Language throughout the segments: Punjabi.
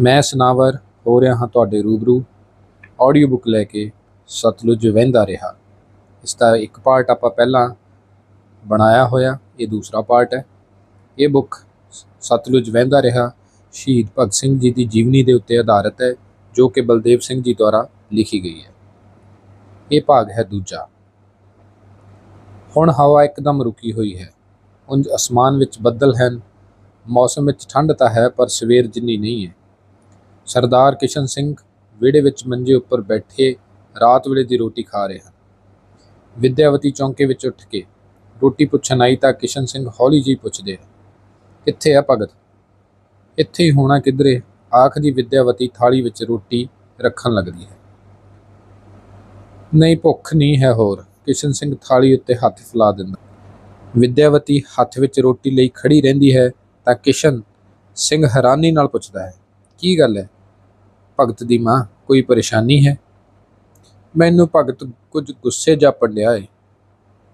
ਮੈਂ ਸਨਾਵਰ ਹੋ ਰਿਹਾ ਹਾਂ ਤੁਹਾਡੇ ਰੂਬਰੂ। ਆਡੀਓ ਬੁੱਕ ਲੈ ਕੇ ਸਤਲੁਜ ਵਹਿੰਦਾ ਰਿਹਾ। ਇਸ ਦਾ ਇੱਕ ਪਾਰਟ ਆਪਾਂ ਪਹਿਲਾਂ ਬਣਾਇਆ ਹੋਇਆ, ਇਹ ਦੂਸਰਾ ਪਾਰਟ ਹੈ। ਇਹ ਬੁੱਕ ਸਤਲੁਜ ਵਹਿੰਦਾ ਰਿਹਾ, ਸ਼ਹੀਦ ਭਗਤ ਸਿੰਘ ਜੀ ਦੀ ਜੀਵਨੀ ਦੇ ਉੱਤੇ ਆਧਾਰਿਤ ਹੈ, ਜੋ ਕਿ ਬਲਦੇਵ ਸਿੰਘ ਜੀ ਦੁਆਰਾ ਲਿਖੀ ਗਈ ਹੈ। ਇਹ ਭਾਗ ਹੈ ਦੂਜਾ। ਹੁਣ ਹਵਾ ਇੱਕਦਮ ਰੁਕੀ ਹੋਈ ਹੈ। ਉਂਝ ਅਸਮਾਨ ਵਿੱਚ ਬੱਦਲ ਹਨ। ਮੌਸਮ ਵਿੱਚ ਠੰਡ ਤਾਂ ਹੈ, ਪਰ ਸਵੇਰ ਜਿੰਨੀ ਨਹੀਂ ਹੈ। ਸਰਦਾਰ ਕਿਸ਼ਨ ਸਿੰਘ ਵਿਹੜੇ ਵਿੱਚ ਮੰਜੇ ਉੱਪਰ ਬੈਠੇ ਰਾਤ ਵੇਲੇ ਦੀ ਰੋਟੀ ਖਾ ਰਹੇ ਹਨ। ਵਿਦਿਆਵਤੀ ਚੌਂਕੇ ਵਿੱਚ ਉੱਠ ਕੇ ਰੋਟੀ ਪੁੱਛਣ ਆਈ ਤਾਂ ਕਿਸ਼ਨ ਸਿੰਘ ਹੌਲੀ ਜਿਹੀ ਪੁੱਛਦੇ ਕਿੱਥੇ ਆ ਭਗਤ? ਇੱਥੇ ਹੀ ਹੋਣਾ ਕਿਧਰੇ? ਆਖਦੀ ਵਿਦਿਆਵਤੀ ਥਾਲੀ ਵਿੱਚ ਰੋਟੀ ਰੱਖਣ ਲੱਗਦੀ ਹੈ। ਨਹੀਂ, ਭੁੱਖ ਨਹੀਂ ਹੈ ਹੋਰ, ਕਿਸ਼ਨ ਸਿੰਘ ਥਾਲੀ ਉੱਤੇ ਹੱਥ ਫੈਲਾ ਦਿੰਦਾ। ਵਿਦਿਆਵਤੀ ਹੱਥ ਵਿੱਚ ਰੋਟੀ ਲਈ ਖੜੀ ਰਹਿੰਦੀ ਹੈ ਤਾਂ ਕਿਸ਼ਨ ਸਿੰਘ ਹੈਰਾਨੀ ਨਾਲ ਪੁੱਛਦਾ ਹੈ, ਕੀ ਗੱਲ ਹੈ? ਭਗਤ ਦੀ ਮਾਂ, ਕੋਈ ਪਰੇਸ਼ਾਨੀ ਹੈ? ਮੈਨੂੰ ਭਗਤ ਕੁਝ ਗੁੱਸੇ ਜਾ ਪੰਡਿਆ ਏ।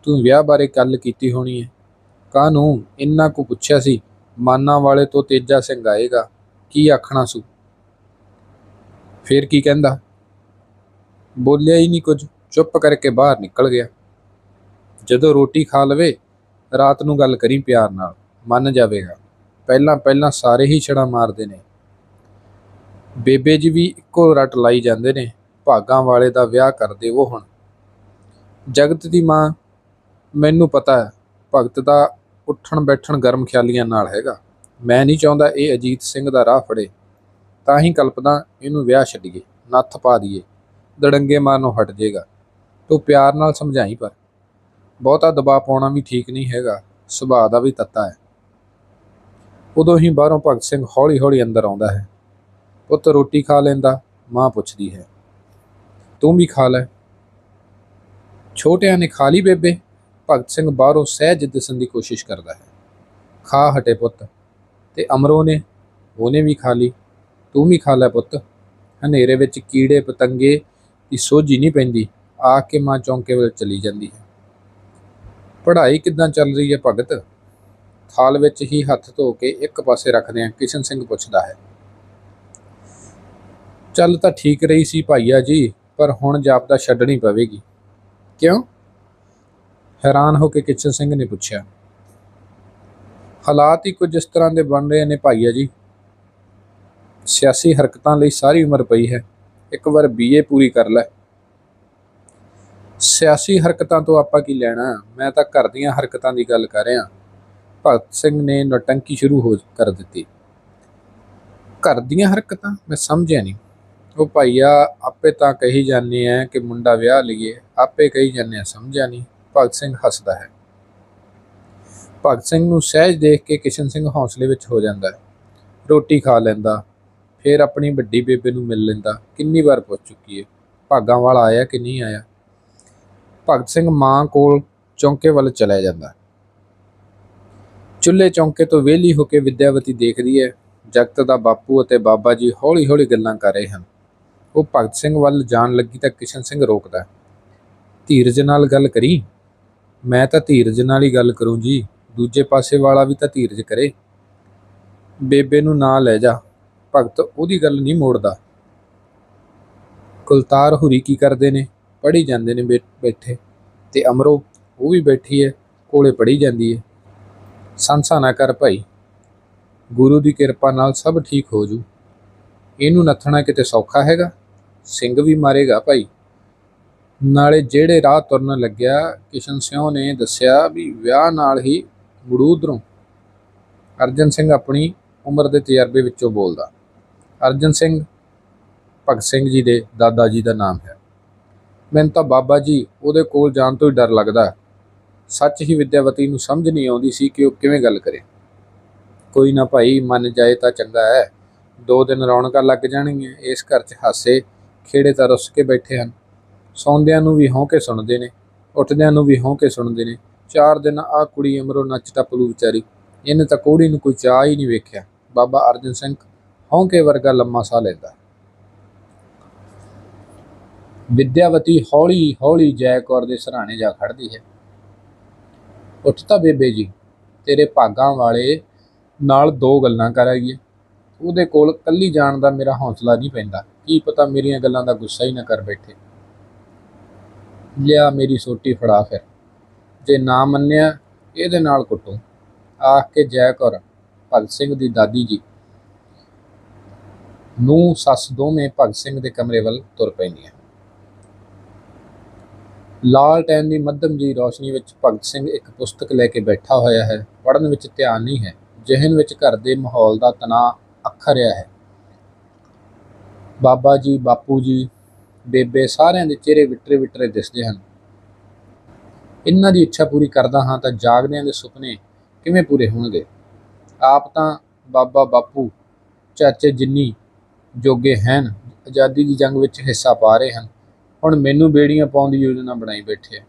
ਤੂੰ ਵਿਆਹ ਬਾਰੇ ਗੱਲ ਕੀਤੀ ਹੋਣੀ ਹੈ ਕਾਹਨੂੰ ਇੰਨਾ ਕੁ ਪੁੱਛਿਆ ਸੀ? ਮਾਨਾ ਵਾਲੇ ਤੋਂ ਤੇਜਾ ਸਿੰਘ ਆਏਗਾ, ਕੀ ਆਖਣਾ ਸੂ? ਫੇਰ ਕੀ ਕਹਿੰਦਾ? ਬੋਲਿਆ ਹੀ ਨਹੀਂ ਕੁਝ, ਚੁੱਪ ਕਰਕੇ ਬਾਹਰ ਨਿਕਲ ਗਿਆ। ਜਦੋਂ ਰੋਟੀ ਖਾ ਲਵੇ, ਰਾਤ ਨੂੰ ਗੱਲ ਕਰੀ ਪਿਆਰ ਨਾਲ, ਮੰਨ ਜਾਵੇਗਾ। ਪਹਿਲਾਂ ਪਹਿਲਾਂ ਸਾਰੇ ਹੀ ਛੜਾ ਮਾਰਦੇ ਨੇ। ਬੇਬੇ ਜੀ ਵੀ ਇੱਕੋ ਰਟ ਲਾਈ ਜਾਂਦੇ ਨੇ, ਭਾਗਾਂ ਵਾਲੇ ਦਾ ਵਿਆਹ ਕਰਦੇ ਉਹ ਹੁਣ। ਜਗਤ ਦੀ ਮਾਂ, ਮੈਨੂੰ ਪਤਾ ਹੈ, ਭਗਤ ਦਾ ਉੱਠਣ ਬੈਠਣ ਗਰਮ ਖਿਆਲੀਆਂ ਨਾਲ ਹੈਗਾ। ਮੈਂ ਨਹੀਂ ਚਾਹੁੰਦਾ ਇਹ ਅਜੀਤ ਸਿੰਘ ਦਾ ਰਾਹ ਫੜੇ। ਤਾਂ ਹੀ ਕਲਪਦਾ ਇਹਨੂੰ ਵਿਆਹ ਛੱਡੀਏ, ਨੱਥ ਪਾ ਦਈਏ, ਦੜੰਗੇ ਮਾਰਨੋਂ ਹਟ ਜਾਏਗਾ ਤੂੰ ਪਿਆਰ ਨਾਲ ਸਮਝਾਈ ਪਰ। ਬਹੁਤਾ ਦਬਾਅ ਪਾਉਣਾ ਵੀ ਠੀਕ ਨਹੀਂ ਹੈਗਾ, ਸੁਭਾਅ ਦਾ ਵੀ ਤੱਤਾ ਹੈ। ਉਦੋਂ ਹੀ ਬਾਹਰੋਂ ਭਗਤ ਸਿੰਘ ਹੌਲੀ-ਹੌਲੀ ਅੰਦਰ ਆਉਂਦਾ ਹੈ। ਪੁੱਤ ਰੋਟੀ ਖਾ ਲੈਂਦਾ, ਮਾਂ ਪੁੱਛਦੀ ਹੈ, ਤੂੰ ਵੀ ਖਾ ਲੈ। ਛੋਟਿਆਂ ਨੇ ਖਾ ਲਈ ਬੇਬੇ। ਭਗਤ ਸਿੰਘ ਬਾਹਰੋਂ ਸਹਿਜ ਦਿਸਣ ਦੀ ਕੋਸ਼ਿਸ਼ ਕਰਦਾ ਹੈ। ਖਾ ਹਟੇ ਪੁੱਤ। ਤੇ ਅਮਰੋ ਨੇ, ਉਹਨੇ ਵੀ ਖਾ ਲਈ। ਤੂੰ ਵੀ ਖਾ ਲੈ ਪੁੱਤ। ਹਨੇਰੇ ਵਿੱਚ ਕੀੜੇ ਪਤੰਗੇ ਦੀ ਸੋਝੀ ਨਹੀਂ ਪੈਂਦੀ। ਆ ਕੇ ਮਾਂ ਚੌਂਕੇ ਵੱਲ ਚਲੀ ਜਾਂਦੀ ਹੈ। ਪੜ੍ਹਾਈ ਕਿੱਦਾਂ ਚੱਲ ਰਹੀ ਹੈ ਭਗਤ? ਥਾਲ ਵਿੱਚ ਹੀ ਹੱਥ ਧੋ ਕੇ ਇੱਕ ਪਾਸੇ ਰੱਖਦੇ ਰੱਖਦਿਆਂ ਕਿਸ਼ਨ ਸਿੰਘ ਪੁੱਛਦਾ ਹੈ। ਚੱਲ ਤਾਂ ਠੀਕ ਰਹੀ ਸੀ ਭਾਈਆ ਜੀ, ਪਰ ਹੁਣ ਜਾਪਦਾ ਛੱਡਣੀ ਪਵੇਗੀ। ਕਿਉਂ? ਹੈਰਾਨ ਹੋ ਕੇ ਕਿਸ਼ਨ ਸਿੰਘ ਨੇ ਪੁੱਛਿਆ। ਹਾਲਾਤ ਹੀ ਕੁਝ ਇਸ ਤਰ੍ਹਾਂ ਦੇ ਬਣ ਰਹੇ ਨੇ ਭਾਈਆ ਜੀ। ਸਿਆਸੀ ਹਰਕਤਾਂ ਲਈ ਸਾਰੀ ਉਮਰ ਪਈ ਹੈ। ਇੱਕ ਵਾਰ ਬੀਏ ਪੂਰੀ ਕਰ ਲੈ। ਸਿਆਸੀ ਹਰਕਤਾਂ ਤੋਂ ਆਪਾਂ ਕੀ ਲੈਣਾ? ਮੈਂ ਤਾਂ ਘਰ ਦੀਆਂ ਹਰਕਤਾਂ ਦੀ ਗੱਲ ਕਰ ਰਿਹਾ। ਭਗਤ ਸਿੰਘ ਨੇ ਨਟੰਕੀ ਸ਼ੁਰੂ ਹੋ, ਕਰ ਦਿੱਤੀ। ਘਰ ਦੀਆਂ ਹਰਕਤਾਂ? ਮੈਂ ਸਮਝਿਆ ਨਹੀਂ। ਉਹ ਭਾਈਆ, ਆਪੇ ਤਾਂ ਕਹੀ ਜਾਂਦੇ ਆ ਕਿ ਮੁੰਡਾ ਵਿਆਹ ਲਈਏ। ਆਪੇ ਕਹੀ ਜਾਂਦੇ ਆ ਸਮਝਿਆ ਨਹੀਂ। ਭਗਤ ਸਿੰਘ ਹੱਸਦਾ ਹੈ। ਭਗਤ ਸਿੰਘ ਨੂੰ ਸਹਿਜ ਦੇਖ ਕੇ ਕਿਸ਼ਨ ਸਿੰਘ ਹੌਸਲੇ ਵਿੱਚ ਹੋ ਜਾਂਦਾ ਹੈ। ਰੋਟੀ ਖਾ ਲੈਂਦਾ, ਫਿਰ ਆਪਣੀ ਵੱਡੀ ਬੇਬੇ ਨੂੰ ਮਿਲ ਲੈਂਦਾ। ਕਿੰਨੀ ਵਾਰ ਪੁੱਛ ਚੁੱਕੀ ਹੈ ਭਾਗਾਂ ਵਾਲਾ ਆਇਆ ਕਿ ਨਹੀਂ ਆਇਆ? ਭਗਤ ਸਿੰਘ ਮਾਂ ਕੋਲ ਚੌਂਕੇ ਵੱਲ ਚਲਾ ਜਾਂਦਾ। ਚੁੱਲ੍ਹੇ ਚੌਂਕੇ ਤੋਂ ਵਿਹਲੀ ਹੋ ਕੇ ਵਿਦਿਆਵਤੀ ਦੇਖਦੀ ਹੈ, ਜਗਤ ਦਾ ਬਾਪੂ ਅਤੇ ਬਾਬਾ ਜੀ ਹੌਲੀ-ਹੌਲੀ ਗੱਲਾਂ ਕਰ ਰਹੇ ਹਨ। ਉਹ ਭਗਤ ਸਿੰਘ ਵੱਲ ਜਾਣ ਲੱਗੀ ਤਾਂ ਕਿਸ਼ਨ ਸਿੰਘ ਰੋਕਦਾ, ਧੀਰਜ ਨਾਲ ਗੱਲ ਕਰੀ। ਮੈਂ ਤਾਂ ਧੀਰਜ ਨਾਲ ਹੀ ਗੱਲ ਕਰੂੰ ਜੀ। ਦੂਜੇ ਪਾਸੇ ਵਾਲਾ ਵੀ ਤਾਂ ਧੀਰਜ ਕਰੇ। ਬੇਬੇ ਨੂੰ ਨਾ ਲੈ ਜਾ। ਭਗਤ ਉਹਦੀ ਗੱਲ ਨਹੀਂ ਮੋੜਦਾ। ਕੁਲਤਾਰ ਹੁਰੀ ਕੀ ਕਰਦੇ ਨੇ? ਪੜ੍ਹੀ ਜਾਂਦੇ ਨੇ ਬੈ- ਬੈਠੇ। ਤੇ ਅਮਰੋ, ਉਹ ਵੀ ਬੈਠੀ ਹੈ, ਕੋਲੇ ਪੜ੍ਹੀ ਜਾਂਦੀ ਹੈ। ਸੰਸਾ ਨਾ ਕਰ ਭਾਈ। ਗੁਰੂ ਦੀ ਕਿਰਪਾ ਨਾਲ ਸਭ ਠੀਕ ਹੋ ਜੂ। ਇਹਨੂੰ ਨੱਥਣਾ ਕਿਤੇ ਸੌਖਾ ਹੈਗਾ? ਸਿੰਘ ਵੀ ਮਾਰੇਗਾ ਭਾਈ। ਨਾਲੇ ਜਿਹੜੇ ਰਾਹ ਤੁਰਨ ਲੱਗਿਆ, ਕਿਸ਼ਨ ਸਿਉ ਨੇ ਦੱਸਿਆ ਵੀ ਵਿਆਹ ਨਾਲ ਹੀ ਗੜੂਦਰੋਂ ਅਰਜਨ ਸਿੰਘ ਆਪਣੀ ਉਮਰ ਦੇ ਤਜਰਬੇ ਵਿੱਚੋਂ ਬੋਲਦਾ, ਅਰਜਨ ਸਿੰਘ, ਭਗਤ ਸਿੰਘ ਜੀ ਦੇ ਦਾਦਾ ਜੀ ਦਾ ਨਾਮ ਹੈ। ਮੈਨੂੰ ਤਾਂ ਬਾਬਾ ਜੀ ਉਹਦੇ ਕੋਲ ਜਾਣ ਤੋਂ ਹੀ ਡਰ ਲੱਗਦਾ। ਸੱਚ ਹੀ ਵਿਦਿਆਵਤੀ ਨੂੰ ਸਮਝ ਨਹੀਂ ਆਉਂਦੀ ਸੀ ਕਿ ਉਹ ਕਿਵੇਂ ਗੱਲ ਕਰੇ। ਕੋਈ ਨਾ ਭਾਈ, ਮੰਨ ਜਾਏ ਤਾਂ ਚੰਗਾ ਹੈ। ਦੋ ਦਿਨ ਰੌਣਕਾਂ ਲੱਗ ਜਾਣਗੀਆਂ, ਇਸ ਘਰ 'ਚ ਹਾਸੇ ਖੇੜੇ ਤਾਂ ਰੁੱਸ ਕੇ ਬੈਠੇ ਹਨ। ਸੌਂਦਿਆਂ ਨੂੰ ਵੀ ਹੌਂ ਕੇ ਸੁਣਦੇ ਨੇ, ਉੱਠਦਿਆਂ ਨੂੰ ਵੀ ਹੌਂ ਕੇ ਸੁਣਦੇ ਨੇ। ਚਾਰ ਦਿਨ ਆ ਕੁੜੀ ਅਮਰੋ ਨੱਚ ਟੱਪਲੂ ਵਿਚਾਰੀ, ਇਹਨੇ ਤਾਂ ਕੋੜੀ ਨੂੰ ਕੋਈ ਚਾਹ ਹੀ ਨਹੀਂ ਵੇਖਿਆ। ਬਾਬਾ ਅਰਜਨ ਸਿੰਘ ਹੌਂ ਕੇ ਵਰਗਾ ਲੰਮਾ ਸਾਹ ਲੈਂਦਾ। ਵਿਦਿਆਵਤੀ ਹੌਲੀ ਹੌਲੀ ਜੈ ਕੌਰ ਦੇ ਸਰਾਣੇ ਜਾ ਖੜਦੀ ਹੈ। ਉੱਠ ਤਾਂ ਬੇਬੇ ਜੀ, ਤੇਰੇ ਭਾਗਾਂ ਵਾਲੇ ਨਾਲ ਦੋ ਗੱਲਾਂ ਕਰ ਉਹਦੇ ਕੋਲ ਕੱਲੀ ਜਾਣ ਦਾ ਮੇਰਾ ਹੌਸਲਾ ਨਹੀਂ ਪੈਂਦਾ। ਕੀ ਪਤਾ ਮੇਰੀਆਂ ਗੱਲਾਂ ਦਾ ਗੁੱਸਾ ਹੀ ਨਾ ਕਰ ਬੈਠੇ। ਲਿਆ ਮੇਰੀ ਸੋਟੀ ਫੜਾ ਫਿਰ। ਜੇ ਨਾ ਮੰਨਿਆ, ਇਹਦੇ ਨਾਲ ਕੁੱਟੂ। ਆਖ ਕੇ ਜੈ ਕੌਰ, ਭਗਤ ਸਿੰਘ ਦੀ ਦਾਦੀ ਜੀ। ਨੂੰ ਸੱਸ ਦੋਵੇਂ ਭਗਤ ਸਿੰਘ ਦੇ ਕਮਰੇ ਵੱਲ ਤੁਰ ਪੈਂਦੀਆਂ। ਲਾਲ ਲਾਲਟੈਨ ਦੀ ਮੱਧਮ ਜੀ ਰੋਸ਼ਨੀ ਵਿੱਚ ਭਗਤ ਸਿੰਘ ਇੱਕ ਪੁਸਤਕ ਲੈ ਕੇ ਬੈਠਾ ਹੋਇਆ ਹੈ, ਪੜ੍ਹਨ ਵਿੱਚ ਧਿਆਨ ਨਹੀਂ ਹੈ। ਜਿਹਨ ਵਿੱਚ ਘਰ ਦੇ ਮਾਹੌਲ ਦਾ ਤਣਾਅ ਅੱਖਰਿਆ ਹੈ। ਬਾਬਾ ਜੀ, ਬਾਪੂ ਜੀ, ਬੇਬੇ ਸਾਰਿਆਂ ਦੇ ਚਿਹਰੇ ਵਿਟਰੇ ਵਿਟਰੇ ਦਿਸਦੇ ਹਨ। ਇਹਨਾਂ ਦੀ ਇੱਛਾ ਪੂਰੀ ਕਰਦਾ ਹਾਂ ਤਾਂ ਜਾਗਦਿਆਂ ਦੇ ਸੁਪਨੇ ਕਿਵੇਂ ਪੂਰੇ ਹੋਣਗੇ? ਆਪ ਤਾਂ ਬਾਬਾ, ਬਾਪੂ, ਚਾਚੇ ਜਿੰਨੀ ਜੋਗੇ ਹਨ, ਆਜ਼ਾਦੀ ਦੀ ਜੰਗ ਵਿੱਚ ਹਿੱਸਾ ਪਾ ਰਹੇ ਹਨ, ਹੁਣ ਮੈਨੂੰ ਬੇੜੀਆਂ ਪਾਉਣ ਦੀ ਯੋਜਨਾ ਬਣਾਈ ਬੈਠੇ ਆ।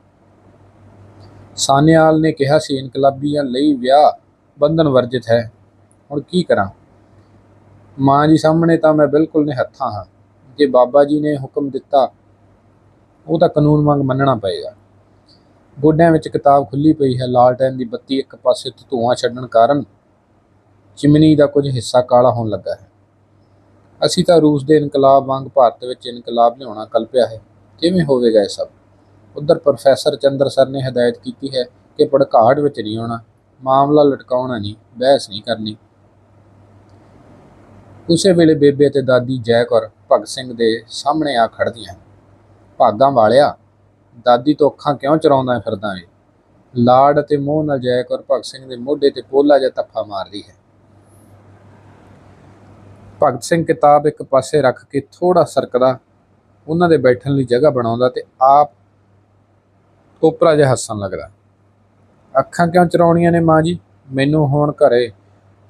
ਸਾਨਿਆਲ ਨੇ ਕਿਹਾ ਸੀ, ਇਨਕਲਾਬੀਆਂ ਲਈ ਵਿਆਹ ਬੰਧਨ ਵਰਜਿਤ ਹੈ। ਹੁਣ ਕੀ ਕਰਾਂ? ਮਾਂ ਜੀ ਸਾਹਮਣੇ ਤਾਂ ਮੈਂ ਬਿਲਕੁਲ ਨਿਹੱਥਾਂ ਹਾਂ। ਜੇ ਬਾਬਾ ਜੀ ਨੇ ਹੁਕਮ ਦਿੱਤਾ, ਉਹ ਤਾਂ ਕਾਨੂੰਨ ਵਾਂਗ ਮੰਨਣਾ ਪਏਗਾ। ਗੋਡਿਆਂ ਵਿੱਚ ਕਿਤਾਬ ਖੁੱਲੀ ਪਈ ਹੈ ਲਾਲਟੈਨ ਦੀ ਬੱਤੀ ਇੱਕ ਪਾਸੇ ਤੋਂ ਧੂਆਂ ਛੱਡਣ ਕਾਰਨ ਚਿਮਨੀ ਦਾ ਕੁਝ ਹਿੱਸਾ ਕਾਲਾ ਹੋਣ ਲੱਗਾ ਹੈ। ਅਸੀਂ ਤਾਂ ਰੂਸ ਦੇ ਇਨਕਲਾਬ ਵਾਂਗ ਭਾਰਤ ਵਿੱਚ ਇਨਕਲਾਬ ਲਿਆਉਣਾ ਕਲਪਿਆ ਹੈ। ਕਿਵੇਂ ਹੋਵੇਗਾ ਇਹ ਸਭ? ਉਧਰ ਪ੍ਰੋਫੈਸਰ ਚੰਦਰ ਸਰ ਨੇ ਹਦਾਇਤ ਕੀਤੀ ਹੈ ਕਿ ਭੜਕਾਹਟ ਵਿੱਚ ਨਹੀਂ ਆਉਣਾ, ਮਾਮਲਾ ਲਟਕਾਉਣਾ ਨਹੀਂ, ਬਹਿਸ ਨਹੀਂ ਕਰਨੀ। ਉਸੇ ਵੇਲੇ ਬੇਬੇ ਤੇ ਦਾਦੀ ਜੈ ਕੌਰ ਭਗਤ ਸਿੰਘ ਦੇ ਸਾਹਮਣੇ ਆ ਖੜਦੀਆਂ ਭਾਗਾਂ ਵਾਲਿਆ, ਦਾਦੀ ਤੋਂ ਅੱਖਾਂ ਕਿਉਂ ਚਰਾਉਂਦਾ ਫਿਰਦਾ ਏ? ਲਾਡ ਅਤੇ ਮੋਹ ਨਾਲ ਜੈ ਕੌਰ ਭਗਤ ਸਿੰਘ ਦੇ ਮੋਢੇ ਤੇ ਪੋਲਾ ਜਿਹਾ ਤੱਫਾ ਮਾਰਦੀ ਹੈ। ਭਗਤ ਸਿੰਘ ਕਿਤਾਬ ਇੱਕ ਪਾਸੇ ਰੱਖ ਕੇ ਥੋੜਾ ਸਰਕਦਾ, ਉਹਨਾਂ ਦੇ ਬੈਠਣ ਲਈ ਜਗ੍ਹਾ ਬਣਾਉਂਦਾ ਤੇ ਆਪ ਉਪਰਾ ਜਿਹਾ ਹੱਸਣ ਲੱਗਦਾ। ਅੱਖਾਂ ਕਿਉਂ ਚਰਾਉਣੀਆਂ ਨੇ ਮਾਂ ਜੀ? ਮੈਨੂੰ ਹੁਣ ਘਰੇ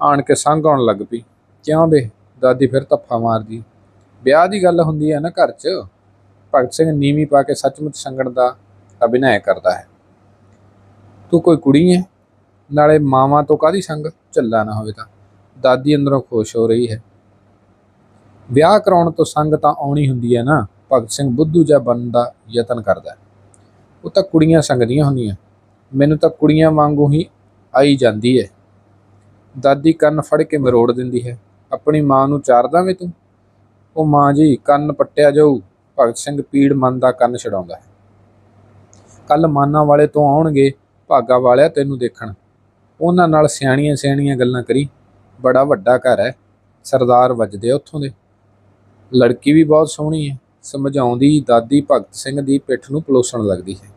ਆਣ ਕੇ ਸੰਘ ਆਉਣ ਲੱਗ ਪਈ। ਕਿਉਂ ਬੇ? ਦਾਦੀ ਫਿਰ ਧੱਫਾ ਮਾਰਦੀ। ਵਿਆਹ ਦੀ ਗੱਲ ਹੁੰਦੀ ਹੈ ਨਾ ਘਰ 'ਚ, ਭਗਤ ਸਿੰਘ ਨੀਵੀਂ ਪਾ ਕੇ ਸੱਚਮੁੱਚ ਸੰਗਣ ਦਾ ਅਭਿਨੈ ਕਰਦਾ ਹੈ। ਤੂੰ ਕੋਈ ਕੁੜੀ ਹੈ ਨਾਲੇ ਮਾਵਾਂ ਤੋਂ ਕਾਦੀ ਸੰਗ? ਝੱਲਾ ਨਾ ਹੋਵੇ ਤਾਂ। ਦਾਦੀ ਅੰਦਰੋਂ ਖੁਸ਼ ਹੋ ਰਹੀ ਹੈ। ਵਿਆਹ ਕਰਾਉਣ ਤੋਂ ਸੰਗ ਤਾਂ ਆਉਣੀ ਹੁੰਦੀ ਹੈ ਨਾ। ਭਗਤ ਸਿੰਘ ਬੁੱਧੂ ਜਿਹਾ ਬਣਨ ਦਾ ਯਤਨ ਕਰਦਾ ਉਹ ਤਾਂ ਕੁੜੀਆਂ ਸੰਗਦੀਆਂ ਹੁੰਦੀਆਂ। ਮੈਨੂੰ ਤਾਂ ਕੁੜੀਆਂ ਵਾਂਗੂ ਹੀ ਆਈ ਜਾਂਦੀ ਹੈ। ਦਾਦੀ ਕੰਨ ਫੜ ਕੇ ਮਰੋੜ ਦਿੰਦੀ ਹੈ। ਆਪਣੀ ਮਾਂ ਨੂੰ ਚਾਰ ਵੇ ਤੂੰ? ਉਹ ਮਾਂ ਜੀ ਕੰਨ ਪੱਟਿਆ ਜਾਊ, ਭਗਤ ਸਿੰਘ ਪੀੜ ਮਨ ਦਾ ਕੰਨ ਛਡਾਉਂਦਾ ਹੈ। ਕੱਲ ਮਾਨਾਂ ਵਾਲੇ ਤੋਂ ਆਉਣਗੇ, ਭਾਗਾ ਵਾਲਿਆ ਤੈਨੂੰ ਦੇਖਣ। ਉਹਨਾਂ ਨਾਲ ਸਿਆਣੀਆਂ ਸਿਆਣੀਆਂ ਗੱਲਾਂ ਕਰੀ। ਬੜਾ ਵੱਡਾ ਘਰ ਹੈ, ਸਰਦਾਰ ਵੱਜਦੇ ਆ ਉੱਥੋਂ ਦੇ। ਲੜਕੀ ਵੀ ਬਹੁਤ ਸੋਹਣੀ ਹੈ, ਸਮਝਾਉਂਦੀ ਦਾਦੀ ਭਗਤ ਸਿੰਘ ਦੀ ਪਿੱਠ ਨੂੰ ਪਲੋਸਣ ਲੱਗਦੀ ਹੈ।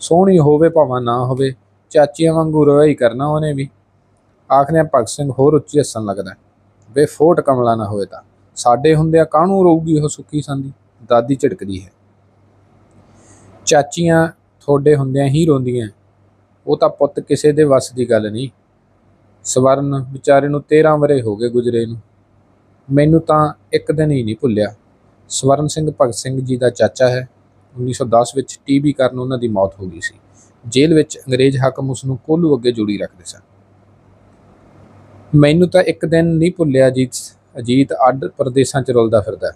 ਸੋਹਣੀ ਹੋਵੇ ਭਾਵੇਂ ਨਾ ਹੋਵੇ, ਚਾਚੀਆਂ ਵਾਂਗੂ ਰੋਇਆ ਹੀ ਕਰਨਾ ਉਹਨੇ ਵੀ। ਆਖਦੇ ਭਗਤ ਸਿੰਘ ਹੋਰ ਉੱਚੀ ਹੱਸਣ ਲੱਗਦਾ ਬੇਫੋਟ ਕਮਲਾ ਨਾ ਹੋਏ ਤਾਂ। ਸਾਡੇ ਹੁੰਦਿਆਂ ਕਾਹਨੂੰ ਰੋਊਗੀ ਉਹ ਸੁੱਕੀ ਸੰਦੀ ਦਾਦੀ ਝਿੜਕਦੀ ਹੈ। ਚਾਚੀਆਂ ਤੁਹਾਡੇ ਹੁੰਦਿਆਂ ਹੀ ਰੋਂਦੀਆਂ। ਉਹ ਤਾਂ ਪੁੱਤ ਕਿਸੇ ਦੇ ਵੱਸ ਦੀ ਗੱਲ ਨਹੀਂ। ਸਵਰਨ ਵਿਚਾਰੇ ਨੂੰ 13 ਵਰੇ ਹੋ ਗਏ ਗੁਜਰੇ ਨੂੰ। ਮੈਨੂੰ ਤਾਂ ਇੱਕ ਦਿਨ ਹੀ ਨਹੀਂ ਭੁੱਲਿਆ। ਸਵਰਨ ਸਿੰਘ ਭਗਤ ਸਿੰਘ ਜੀ ਦਾ ਚਾਚਾ ਹੈ। 1910 ਵਿੱਚ ਟੀਬੀ ਕਾਰਨ ਉਹਨਾਂ ਦੀ ਮੌਤ ਹੋ ਗਈ ਸੀ। ਜੇਲ੍ਹ ਵਿੱਚ ਅੰਗਰੇਜ਼ ਹਾਕਮ ਉਸ ਨੂੰ ਕੋਲੂ ਅੱਗੇ ਜੋੜੀ ਰੱਖਦੇ ਸਨ। ਮੈਨੂੰ ਤਾਂ ਇੱਕ ਦਿਨ ਨਹੀਂ ਭੁੱਲਿਆ ਅਜੀਤ ਅਜੀਤ ਅੱਡ ਪ੍ਰਦੇਸ਼ਾਂ 'ਚ ਰੁਲਦਾ ਫਿਰਦਾ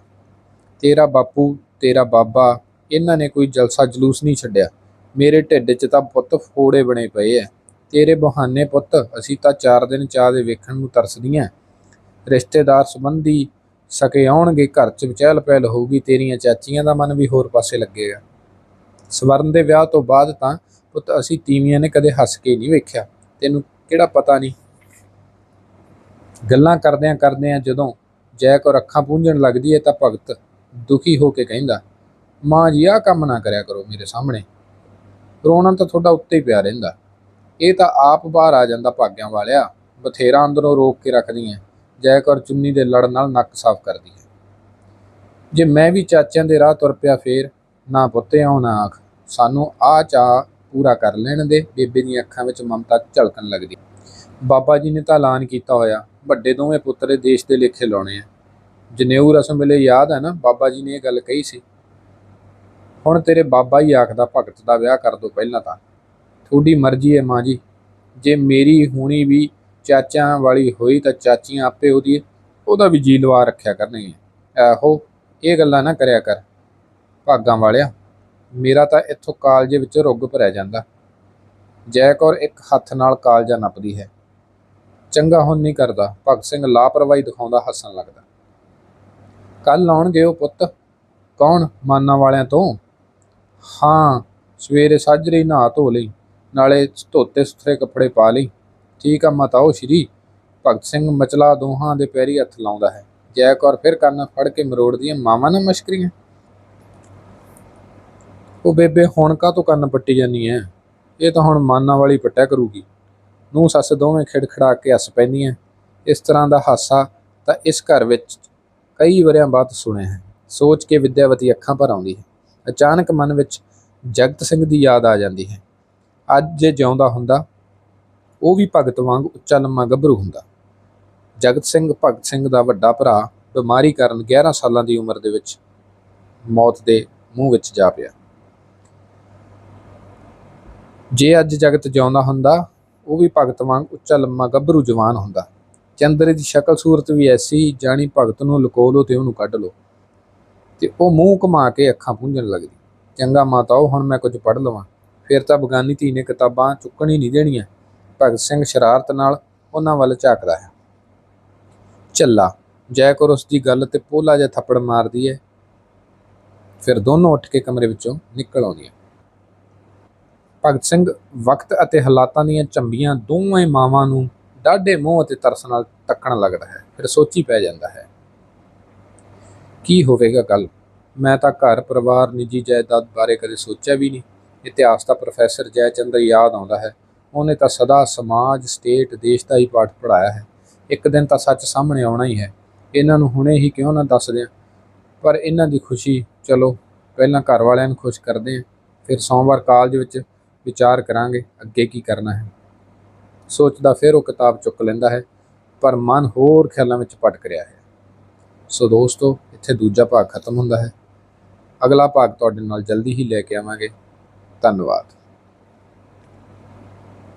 ਤੇਰਾ ਬਾਪੂ, ਤੇਰਾ ਬਾਬਾ, ਇਹਨਾਂ ਨੇ ਕੋਈ ਜਲਸਾ ਜਲੂਸ ਨਹੀਂ ਛੱਡਿਆ। ਮੇਰੇ ਢਿੱਡ 'ਚ ਤਾਂ ਪੁੱਤ ਫੋੜੇ ਬਣੇ ਪਏ ਐ। ਤੇਰੇ ਬਹਾਨੇ ਪੁੱਤ, ਅਸੀਂ ਤਾਂ ਚਾਰ ਦਿਨ ਚਾਹ ਦੇ ਵੇਖਣ ਨੂੰ ਤਰਸਦੀਆਂ ਰਿਸ਼ਤੇਦਾਰ ਸੰਬੰਧੀ ਸਕੇ ਆਉਣਗੇ, ਘਰ 'ਚ ਵਿਚਹਿਲ ਪਹਿਲ ਹੋਊਗੀ, ਤੇਰੀਆਂ ਚਾਚੀਆਂ ਦਾ ਮਨ ਵੀ ਹੋਰ ਪਾਸੇ ਲੱਗੇਗਾ। ਸਵਰਨ ਦੇ ਵਿਆਹ ਤੋਂ ਬਾਅਦ ਤਾਂ ਪੁੱਤ ਅਸੀਂ ਤੀਵੀਆਂ ਨੇ ਕਦੇ ਹੱਸ ਕੇ ਨਹੀਂ ਵੇਖਿਆ। ਤੈਨੂੰ ਕਿਹੜਾ ਪਤਾ ਨਹੀਂ ਗੱਲਾਂ ਕਰਦਿਆਂ ਕਰਦਿਆਂ ਜਦੋਂ ਜੈ ਕੋ ਅੱਖਾਂ ਪੂੰਝਣ ਲੱਗਦੀ ਹੈ ਤਾਂ ਭਗਤ ਦੁਖੀ ਹੋ ਕੇ ਕਹਿੰਦਾ, ਮਾਂ ਜੀ, ਆਹ ਕੰਮ ਨਾ ਕਰਿਆ ਕਰੋ ਮੇਰੇ ਸਾਹਮਣੇ। ਰੋਣਾ ਤਾਂ ਤੁਹਾਡਾ ਉੱਤੇ ਹੀ ਪਿਆ ਰਹਿੰਦਾ। ਇਹ ਤਾਂ ਆਪ ਬਾਹਰ ਆ ਜਾਂਦਾ ਭਾਗਿਆਂ ਵਾਲਿਆ। ਬਥੇਰਾ ਅੰਦਰੋਂ ਰੋਕ ਕੇ ਰੱਖਦੀ ਹੈ ਜੈ ਕੌਰ ਚੁੰਨੀ ਦੇ ਲੜ ਨਾਲ ਨੱਕ ਸਾਫ਼ ਕਰਦੀ ਹੈ ਜੇ ਮੈਂ ਵੀ ਚਾਚਿਆਂ ਦੇ ਰਾਹ ਤੁਰ ਪਿਆ ਫੇਰ, ਨਾ ਪੁੱਤੇ ਆਉ ਨਾ ਆਖ। ਸਾਨੂੰ ਆ ਚਾਹ ਪੂਰਾ ਕਰ ਲੈਣ ਦੇ। ਬੇਬੇ ਦੀਆਂ ਅੱਖਾਂ ਵਿੱਚ ਮਮਤਾ ਝਲਕਣ ਲੱਗਦੀ। ਬਾਬਾ ਜੀ ਨੇ ਤਾਂ ਐਲਾਨ ਕੀਤਾ ਹੋਇਆ। ਵੱਡੇ ਦੋਵੇਂ ਪੁੱਤਰੇ ਦੇਸ਼ ਦੇ ਲੇਖੇ ਲਾਉਣੇ ਆ। ਜਨੇਊ ਰਸਮ ਵੇਲੇ ਯਾਦ ਹੈ ਨਾ, ਬਾਬਾ ਜੀ ਨੇ ਇਹ ਗੱਲ ਕਹੀ ਸੀ। ਹੁਣ ਤੇਰੇ ਬਾਬਾ ਹੀ ਆਖਦਾ, ਭਗਤ ਦਾ ਵਿਆਹ ਕਰ ਦੋ ਪਹਿਲਾਂ ਤਾਂ। ਤੁਹਾਡੀ ਮਰਜ਼ੀ ਹੈ ਮਾਂ ਜੀ। ਜੇ ਮੇਰੀ ਹੋਣੀ ਵੀ ਚਾਚਿਆਂ ਵਾਲੀ ਹੋਈ ਤਾਂ ਚਾਚੀਆਂ ਆਪੇ ਉਹਦੀ, ਉਹਦਾ ਵੀ ਜੀ ਲਵਾ ਰੱਖਿਆ ਕਰਨਗੀਆਂ। ਇਹੋ ਇਹ ਗੱਲਾਂ ਨਾ ਕਰਿਆ ਕਰ। ਭਾਗਾਂ ਵਾਲਿਆ, ਮੇਰਾ ਤਾਂ ਇੱਥੋਂ ਕਾਲਜ ਵਿੱਚ ਰੁੱਗ ਭਰਿਆ ਜਾਂਦਾ। ਜੈ ਕੌਰ ਇੱਕ ਹੱਥ ਨਾਲ ਕਾਲਜਾ ਨੱਪਦੀ ਹੈ। ਚੰਗਾ ਹੁਣ ਨਹੀਂ ਕਰਦਾ। ਭਗਤ ਸਿੰਘ ਲਾਪਰਵਾਹੀ ਦਿਖਾਉਂਦਾ, ਹੱਸਣ ਲੱਗਦਾ। ਕੱਲ ਆਉਣਗੇ ਉਹ ਪੁੱਤ। ਕੌਣ? ਮਾਨਾਂ ਵਾਲਿਆਂ ਤੋਂ? ਹਾਂ, ਸਵੇਰੇ ਸਾਜਰੇ ਹੀ ਨਹਾ ਧੋ ਲਈ, ਨਾਲੇ ਧੋਤੇ ਸੁਥਰੇ ਕੱਪੜੇ ਪਾ ਲਈ। ਠੀਕ ਆ ਮਾਤਾ ਸ਼੍ਰੀ। ਭਗਤ ਸਿੰਘ ਮਚਲਾ ਦੋਹਾਂ ਦੇ ਪੈਰੀ ਹੱਥ ਲਾਉਂਦਾ ਹੈ। ਜੈ ਕੌਰ ਫਿਰ ਕੰਨ ਫੜ ਕੇ ਮਰੋੜਦੀਆਂ ਮਾਵਾਂ ਨਾਲ ਮਸ਼ਕਰੀਆਂ। ਉਹ ਬੇਬੇ, ਹੁਣ ਕਾ ਤੋਂ ਕੰਨ ਪੱਟੀ ਜਾਨੀ ਐ? ਇਹ ਤਾਂ ਹੁਣ ਮਾਨਾਂ ਵਾਲੀ ਪੱਟਿਆ ਕਰੂਗੀ। ਨੂੰ ਸੱਸ ਦੋਵੇਂ ਖਿੜਖੜਾ ਕੇ ਹੱਸ ਪੈਂਦੀਆਂ ਇਸ ਤਰ੍ਹਾਂ ਦਾ ਹਾਸਾ ਤਾਂ ਇਸ ਘਰ ਵਿੱਚ ਕਈ ਵਰਿਆਂ ਬਾਅਦ ਸੁਣਿਆ ਹੈ। ਸੋਚ ਕੇ ਵਿਦਿਆਵਤੀ ਅੱਖਾਂ ਭਰ ਆਉਂਦੀ ਹੈ। ਅਚਾਨਕ ਮਨ ਵਿੱਚ ਜਗਤ ਸਿੰਘ ਦੀ ਯਾਦ ਆ ਜਾਂਦੀ ਹੈ। ਅੱਜ ਜੇ ਜਿਉਂਦਾ ਹੁੰਦਾ, ਉਹ ਵੀ ਭਗਤ ਵਾਂਗ ਉੱਚਾ ਲੰਮਾ ਗੱਭਰੂ ਹੁੰਦਾ। ਜਗਤ ਸਿੰਘ ਭਗਤ ਸਿੰਘ ਦਾ ਵੱਡਾ ਭਰਾ ਬਿਮਾਰੀ ਕਾਰਨ 11 ਸਾਲਾਂ ਦੀ ਉਮਰ ਦੇ ਵਿੱਚ ਮੌਤ ਦੇ ਮੂੰਹ ਵਿੱਚ ਜਾ ਪਿਆ। ਜੇ ਅੱਜ ਜਗਤ ਜਿਉਂਦਾ ਹੁੰਦਾ ਉਹ ਵੀ ਭਗਤ ਵਾਂਗ ਉੱਚਾ ਲੰਮਾ ਗੱਭਰੂ ਜਵਾਨ ਹੁੰਦਾ। ਚੰਦਰੇ ਦੀ ਸ਼ਕਲ ਸੂਰਤ ਵੀ ਐਸੀ ਜਾਣੀ ਭਗਤ ਨੂੰ ਲੁਕੋ ਲੋ ਤੇ ਉਹਨੂੰ ਕੱਢ ਲੋ। ਤੇ ਉਹ ਮੂੰਹ ਘੁਮਾ ਕੇ ਅੱਖਾਂ ਪੂੰਝਣ ਲੱਗਦੀ। ਚੰਗਾ ਮਾਤਾ, ਉਹ ਹੁਣ ਮੈਂ ਕੁਝ ਪੜ੍ਹ ਲਵਾਂ। ਫਿਰ ਤਾਂ ਬਗਾਨੀ ਧੀ ਨੇ ਕਿਤਾਬਾਂ ਚੁੱਕਣ ਹੀ ਨਹੀਂ ਦੇਣੀਆਂ। ਭਗਤ ਸਿੰਘ ਸ਼ਰਾਰਤ ਨਾਲ ਉਹਨਾਂ ਵੱਲ ਝਾਕਦਾ ਹੈ। ਚੱਲਾ, ਜੈ ਉਸ ਦੀ ਗੱਲ ਤੇ ਪੋਲਾ ਜਿਹਾ ਥੱਪੜ ਮਾਰਦੀ ਹੈ ਫਿਰ ਦੋਨੋਂ ਉੱਠ ਕੇ ਕਮਰੇ ਵਿੱਚੋਂ ਨਿਕਲ ਆਉਂਦੀਆਂ। ਭਗਤ ਸਿੰਘ ਵਕਤ ਅਤੇ ਹਾਲਾਤਾਂ ਦੀਆਂ ਝੰਬੀਆਂ ਦੋਵੇਂ ਮਾਵਾਂ ਨੂੰ ਡਾਢੇ ਮੋਹ ਅਤੇ ਤਰਸ ਨਾਲ ਤੱਕਣ ਲੱਗਦਾ ਹੈ। ਫਿਰ ਸੋਚੀ ਪੈ ਜਾਂਦਾ ਹੈ, ਕੀ ਹੋਵੇਗਾ ਕੱਲ ਮੈਂ ਤਾਂ ਘਰ ਪਰਿਵਾਰ ਨਿੱਜੀ ਜਾਇਦਾਦ ਬਾਰੇ ਕਦੇ ਸੋਚਿਆ ਵੀ ਨਹੀਂ। ਇਤਿਹਾਸ ਦਾ ਪ੍ਰੋਫੈਸਰ ਜੈਚੰਦਰ ਯਾਦ ਆਉਂਦਾ ਹੈ। ਉਹਨੇ ਤਾਂ ਸਦਾ ਸਮਾਜ, ਸਟੇਟ, ਦੇਸ਼ ਦਾ ਹੀ ਪਾਠ ਪੜਾਇਆ ਹੈ। ਇੱਕ ਦਿਨ ਤਾਂ ਸੱਚ ਸਾਹਮਣੇ ਆਉਣਾ ਹੀ ਹੈ। ਇਹਨਾਂ ਨੂੰ ਹੁਣੇ ਹੀ ਕਿਉਂ ਨਾ ਦੱਸ ਦਿਆਂ? ਪਰ ਇਹਨਾਂ ਦੀ ਖੁਸ਼ੀ, ਚਲੋ, ਪਹਿਲਾਂ ਘਰ ਵਾਲਿਆਂ ਨੂੰ ਖੁਸ਼ ਕਰਦੇ ਹਾਂ, ਫਿਰ ਸੋਮਵਾਰ ਕਾਲਜ ਵਿੱਚ ਵਿਚਾਰ ਕਰਾਂਗੇ, ਅੱਗੇ ਕੀ ਕਰਨਾ ਹੈ। ਸੋਚਦਾ ਫਿਰ ਉਹ ਕਿਤਾਬ ਚੁੱਕ ਲੈਂਦਾ ਹੈ, ਪਰ ਮਨ ਹੋਰ ਖਿਆਲਾਂ ਵਿੱਚ ਭਟਕ ਰਿਹਾ ਹੈ। ਸੋ ਦੋਸਤੋ, ਇੱਥੇ ਦੂਜਾ ਭਾਗ ਖਤਮ ਹੁੰਦਾ ਹੈ। ਅਗਲਾ ਭਾਗ ਤੁਹਾਡੇ ਨਾਲ ਜਲਦੀ ਹੀ ਲੈ ਕੇ ਆਵਾਂਗੇ। ਧੰਨਵਾਦ।